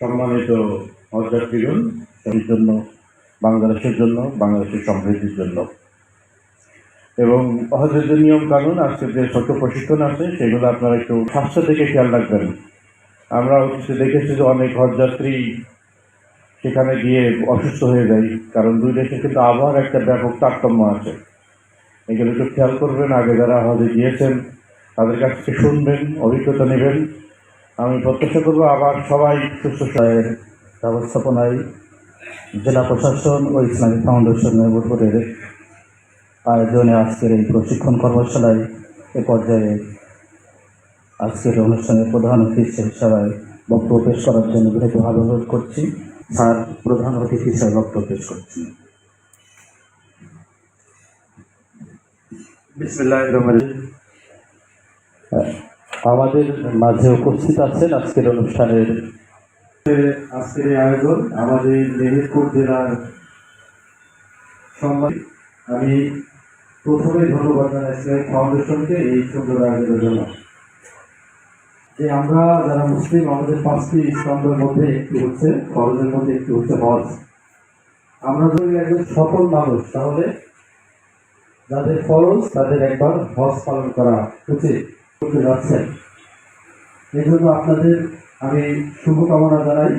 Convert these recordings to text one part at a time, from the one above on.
সম্মানিত হজযাত্রীগণ সেই জন্য, বাংলাদেশের জন্য, বাংলাদেশের সমৃদ্ধির জন্য। এবং হজের যে নিয়ম কানুন, আজকে যে ছোট প্রশিক্ষণ আছে, সেগুলো আপনারা একটু স্বাস্থ্য থেকে খেয়াল রাখবেন। আমরা অতীতে দেখেছি যে অনেক হজযাত্রী সেখানে গিয়ে অসুস্থ হয়ে যায়, কারণ দুই দেশে কিন্তু আবহাওয়ার একটা ব্যাপক তারতম্য আছে। এগুলো একটু খেয়াল করবেন, আগে যারা হজে গিয়েছেন, তাদের কাছ থেকে শুনবেন, অভিজ্ঞতা নেবেন। আমি প্রত্যাশা করব আবার সবাই সুস্থ এর ব্যবস্থাপনায় জেলা প্রশাসন ও ইসলামিক ফাউন্ডেশনের উপরে আয়োজনে আজকের এই প্রশিক্ষণ কর্মশালায় এ পর্যায়ে আজকের অনুষ্ঠানের প্রধান অতিথি হিসাবে বক্তব্য পেশ করার জন্য বিনীতভাবে অনুরোধ করছি। স্যার প্রধান অতিথি হিসাবে বক্তব্য পেশ করছি। বিসমিল্লাহ আমাদের মাঝে উপস্থিত আছেন আজকের অনুষ্ঠানের আজকের আয়োজন আমাদের মেহেরপুর জেলার সম্মান আমি প্রথমে ধন্যবাদ জানাচ্ছি ফাউন্ডেশনকে এই সুন্দর আয়োজনের জন্য। যে আমরা যারা মুসলিম, আমাদের পাঁচটি স্তম্ভের মধ্যে একটি হচ্ছে ফরজের মধ্যে একটি হচ্ছে হজ। আমরা যদি একজন সফল মানুষ, তাহলে যাদের ফরজ, তাদের একবার হজ পালন করা উচিত। করতে যাচ্ছেন। এই জন্য আপনাদের আমি শুভকামনা জানাই।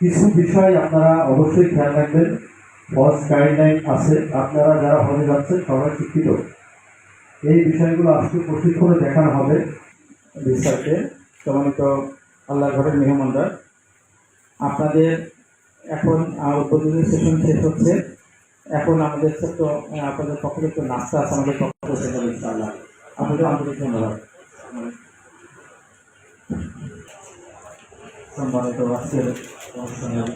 কিছু বিষয় আপনারা অবশ্যই খেয়াল রাখবেন। হজ গাইডলাইন আছে। আপনারা যারা হজে যাচ্ছেন, সবাই শিক্ষিত। এই বিষয়গুলো আজকে প্রশিক্ষণে দেখানো হবে। রিসার্চে সম্মানিত আল্লাহ ঘরের মেহমানরা, আপনাদের এখন উদ্বোধনী সেশন শেষ হচ্ছে। এখন আমাদের ছোট্ট, আপনাদের পক্ষ একটু নাস্তা আছে, আমাদের পক্ষ ইনশাআল্লাহ। আপনাদের আন্তরিক ধন্যবাদ। সম্মানিত রাষ্ট্রের অনুষ্ঠানের